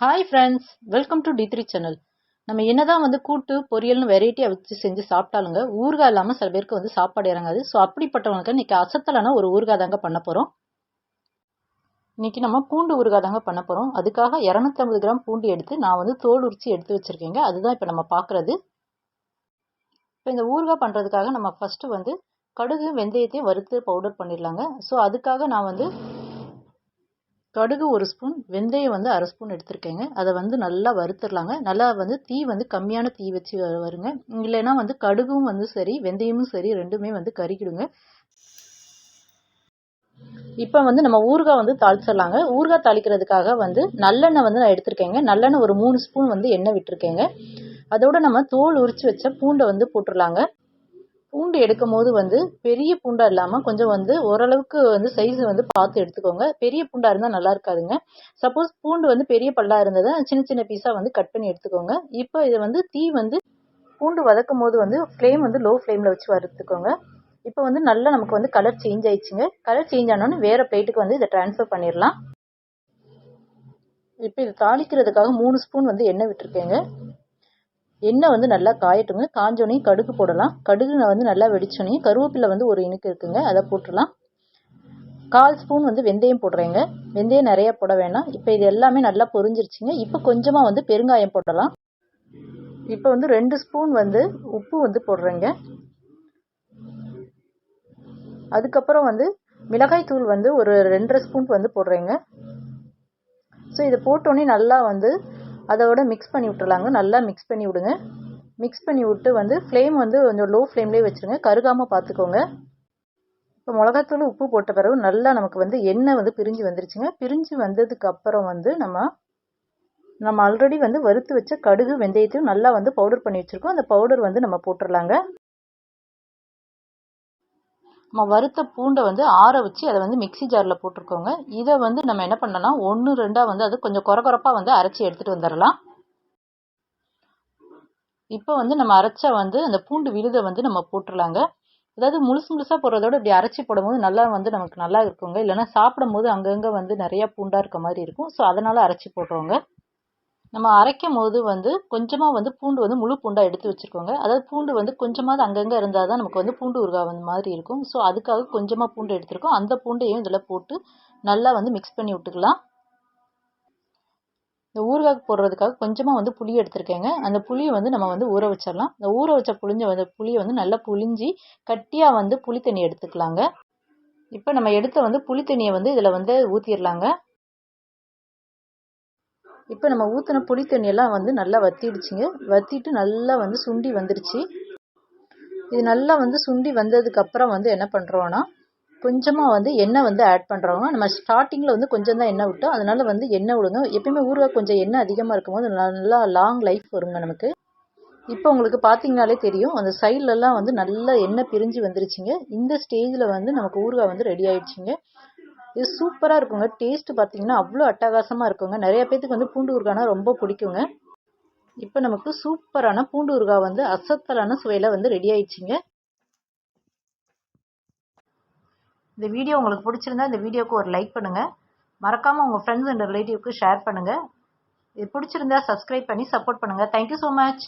Hi friends welcome to T three channel நம்ம என்னதான் வந்து கூட்டு பொரியல்னு வெரைட்டியாக வச்சு செஞ்சு சாப்பிட்டாலுங்க ஊறுகாய் இல்லாமல் சில பேருக்கு வந்து சாப்பாடு இறங்காது. ஸோ அப்படிப்பட்டவங்களுக்கு இன்னைக்கு அசத்தலான ஒரு ஊறுகாய் தாங்க பண்ண போகிறோம் இன்னைக்கு நம்ம பூண்டு ஊறுகாய் தாங்க பண்ண போகிறோம் அதுக்காக இரநூத்தம்பது கிராம் பூண்டு எடுத்து நான் வந்து தோல் உரிச்சு எடுத்து வச்சுருக்கேங்க. அதுதான் இப்போ நம்ம பார்க்குறது. இப்போ இந்த ஊறுகாய் பண்ணுறதுக்காக நம்ம ஃபஸ்ட்டு வந்து கடுகு வெந்தயத்தையும் வறுத்து பவுடர் பண்ணிடலாங்க. ஸோ அதுக்காக நான் வந்து கடுகு ஒரு ஸ்பூன் வெந்தயம் வந்து அரை ஸ்பூன் எடுத்திருக்கேங்க. அதை வந்து நல்லா வறுத்துடலாங்க. நல்லா வந்து தீ வந்து கம்மியான தீ வச்சு வருங்க. இல்லைன்னா வந்து கடுகும் வந்து சரி வெந்தயமும் சரி ரெண்டுமே வந்து கறிக்கிடுங்க இப்போ வந்து நம்ம ஊறுகாய் வந்து தாளிச்சிடலாங்க. ஊறுகாய் தாளிக்கிறதுக்காக வந்து நல்லெண்ணெய் வந்து நான் எடுத்திருக்கேங்க. நல்லெண்ணெய் ஒரு மூணு ஸ்பூன் வந்து எண்ணெய் விட்டுருக்கேங்க. அதோட நம்ம தோல் உரிச்சு வச்ச பூண்டை வந்து போட்டுடலாங்க. பூண்டு எடுக்கும் போது வந்து பெரிய பூண்டாக இல்லாமல் கொஞ்சம் வந்து ஓரளவுக்கு வந்து சைஸ் வந்து பார்த்து எடுத்துக்கோங்க. பெரிய பூண்டாக இருந்தால் நல்லா இருக்காதுங்க. சப்போஸ் பூண்டு வந்து பெரிய பல்லாக இருந்ததை சின்ன சின்ன பீஸாக வந்து கட் பண்ணி எடுத்துக்கோங்க. இப்போ இதை வந்து தீ வந்து பூண்டு வதக்கும் போது வந்து ஃப்ளேம் வந்து லோ ஃப்ளேமில் வச்சு வறுத்துக்கோங்க. இப்போ வந்து நல்லா நமக்கு வந்து கலர் சேஞ்ச் ஆயிடுச்சுங்க. கலர் சேஞ்ச் ஆனோன்னு வேறு பிளேட்டுக்கு வந்து இதை ட்ரான்ஸ்ஃபர் பண்ணிடலாம். இப்போ இது தாளிக்கிறதுக்காக மூணு ஸ்பூன் வந்து எண்ணெய் விட்டுருக்கேங்க. எண்ணெய் வந்து நல்லா காயட்டுங்க காஞ்சோனையும் கடுகு போடலாம். கடுகு வந்து நல்லா வெடிச்சோனையும் கருவேப்பிலை வந்து ஒரு இனுக்கு இருக்குங்க அதை போட்டுடலாம். கால் ஸ்பூன் வந்து வெந்தயம் போடுறேங்க. வெந்தயம் நிறைய போட வேணாம். இப்போ இது எல்லாமே நல்லா பொரிஞ்சிருச்சுங்க. இப்போ கொஞ்சமாக வந்து பெருங்காயம் போடலாம். இப்போ வந்து ரெண்டு ஸ்பூன் வந்து உப்பு வந்து போடுறேங்க. அதுக்கப்புறம் வந்து மிளகாய் தூள் வந்து ஒரு ரெண்டரை ஸ்பூன் வந்து போடுறேங்க. ஸோ இதை போட்டோன்னே நல்லா வந்து அதோட மிக்ஸ் பண்ணி விட்டுலாங்க நல்லா மிக்ஸ் பண்ணி விடுங்க. மிக்ஸ் பண்ணி விட்டு வந்து ஃப்ளேம் வந்து கொஞ்சம் லோ ஃப்ளேம்லேயே வச்சுருங்க. கருகாமல் பார்த்துக்கோங்க இப்போ மிளகாத்தூள் உப்பு போட்ட பிறகு நல்லா நமக்கு வந்து எண்ணெய் வந்து பிரிஞ்சு வந்துருச்சுங்க. பிரிஞ்சு வந்ததுக்கு அப்புறம் வந்து நம்ம நம்ம ஆல்ரெடி வந்து வறுத்து வச்ச கடுகு வெந்தயத்தையும் நல்லா வந்து பவுடர் பண்ணி வச்சுருக்கோம். அந்த பவுடர் வந்து நம்ம போட்டுடலாங்க நம்ம வறுத்த பூண்டை வந்து ஆற வச்சு அதை வந்து மிக்சி ஜாரில் போட்டிருக்கோங்க. இதை வந்து நம்ம என்ன பண்ணலாம் ஒன்று ரெண்டாக வந்து அது கொஞ்சம் குறகுறப்பாக வந்து அரைச்சி எடுத்துகிட்டு வந்துடலாம். இப்போ வந்து நம்ம அரைச்சா வந்து அந்த பூண்டு விழுதை வந்து நம்ம போட்டுடலாங்க. அதாவது முழுசு முழுசாக போடுறதோட இப்படி அரைச்சி போடும்போது நல்லா வந்து நமக்கு நல்லா இருக்குங்க. இல்லைன்னா சாப்பிடும் போது அங்கங்கே வந்து நிறையா பூண்டாக இருக்க மாதிரி இருக்கும். ஸோ அதனால் அரைச்சி போடுறோங்க. நம்ம அரைக்கும் போது வந்து கொஞ்சமாக வந்து பூண்டு வந்து முழு பூண்டாக எடுத்து வச்சுருக்கோங்க. அதாவது பூண்டு வந்து கொஞ்சமாவது அங்கங்கே இருந்தால் தான் நமக்கு வந்து பூண்டு ஊறுகாய் வந்து மாதிரி இருக்கும். ஸோ அதுக்காக கொஞ்சமாக பூண்டு எடுத்துருக்கோம். அந்த பூண்டையும் இதில் போட்டு நல்லா வந்து மிக்ஸ் பண்ணி விட்டுக்கலாம். இந்த ஊறுகாய் போடுறதுக்காக கொஞ்சமாக வந்து புளி எடுத்திருக்கேங்க. அந்த புளியை வந்து நம்ம வந்து ஊற வச்சிடலாம். இந்த ஊற வச்ச புளிஞ்ச வந்து புளியை வந்து நல்லா புளிஞ்சி கட்டியாக வந்து புளி தண்ணி எடுத்துக்கலாங்க. இப்போ நம்ம எடுத்த வந்து புளி தண்ணியை வந்து இதில் வந்து ஊற்றிடலாங்க இப்போ நம்ம ஊற்றின புளி தண்ணியெல்லாம் வந்து நல்லா வத்திடுச்சுங்க. வத்திட்டு நல்லா வந்து சுண்டி வந்துடுச்சு. இது நல்லா வந்து சுண்டி வந்ததுக்கப்புறம் வந்து என்ன பண்ணுறோன்னா கொஞ்சமாக வந்து எண்ணெய் வந்து ஆட் பண்ணுறோங்க நம்ம ஸ்டார்டிங்கில் வந்து கொஞ்சம் தான் எண்ணெய் விட்டோம். அதனால் வந்து எண்ணெய் விடுங்க எப்பயுமே ஊறுகாய் கொஞ்சம் எண்ணெய் அதிகமாக இருக்கும்போது நல்லா லாங் லைஃப் வருங்க நமக்கு. இப்போ உங்களுக்கு பார்த்தீங்கனாலே தெரியும். அந்த சைட்லலாம் வந்து நல்லா எண்ணெய் பிரிஞ்சு வந்துருச்சுங்க. இந்த ஸ்டேஜில் வந்து நமக்கு ஊறுகாய் வந்து ரெடி ஆயிடுச்சுங்க. இது சூப்பராக இருக்குங்க. டேஸ்ட் பார்த்தீங்கன்னா அவ்வளோ அட்டகாசமாக இருக்குங்க. நிறைய பேத்துக்கு வந்து பூண்டு ஊறுகாய்னா ரொம்ப பிடிக்குங்க. இப்போ நமக்கு சூப்பரான பூண்டு ஊறுகாய் வந்து அசத்தலான சுவையில் வந்து ரெடி ஆயிடுச்சுங்க. இந்த வீடியோ உங்களுக்கு பிடிச்சிருந்தா இந்த வீடியோக்கு ஒரு லைக் பண்ணுங்கள் மறக்காமல் உங்கள் ஃப்ரெண்ட்ஸ் அண்ட் ரிலேட்டிவ்க்கு ஷேர் பண்ணுங்கள் இது பிடிச்சிருந்தா சப்ஸ்கிரைப் பண்ணி சப்போர்ட் பண்ணுங்கள் தேங்க்யூ ஸோ மச்